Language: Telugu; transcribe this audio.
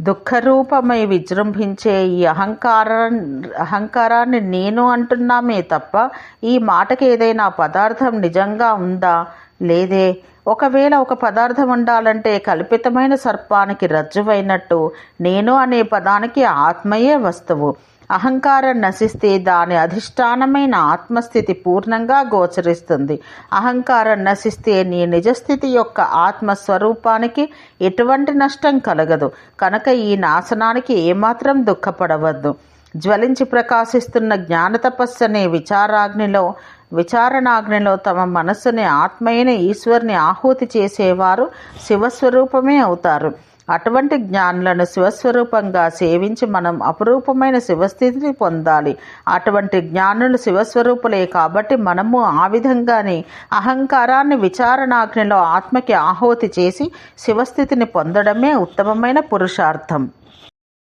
దుఃఖరూపమై విజృంభించే ఈ అహంకార అహంకారాన్ని నేను అంటున్నామే తప్ప ఈ మాటకి ఏదైనా పదార్థం నిజంగా ఉందా? లేదే. ఒకవేళ ఒక పదార్థం ఉండాలంటే కల్పితమైన సర్పానికి రజ్జువైనట్టు నేను అనే పదానికి ఆత్మయే వస్తువు. అహంకారం నశిస్తే దాని అధిష్టానమైన ఆత్మస్థితి పూర్ణంగా గోచరిస్తుంది. అహంకారం నశిస్తే నీ నిజస్థితి యొక్క ఆత్మస్వరూపానికి ఎటువంటి నష్టం కలగదు. కనుక ఈ నాశనానికి ఏమాత్రం దుఃఖపడవద్దు. జ్వలించి ప్రకాశిస్తున్న జ్ఞాన తపస్సు అనే విచారాగ్నిలో విచారణాగ్నిలో తమ మనస్సుని ఆత్మైన ఈశ్వరుని ఆహుతి చేసేవారు శివస్వరూపమే అవుతారు. అటువంటి జ్ఞానులను శివస్వరూపంగా సేవించి మనం అపురూపమైన శివస్థితిని పొందాలి. అటువంటి జ్ఞానులు శివస్వరూపులే కాబట్టి మనము ఆ విధంగానే అహంకారాన్ని విచారణాగ్నిలో ఆత్మకి ఆహుతి చేసి శివస్థితిని పొందడమే ఉత్తమమైన పురుషార్థం.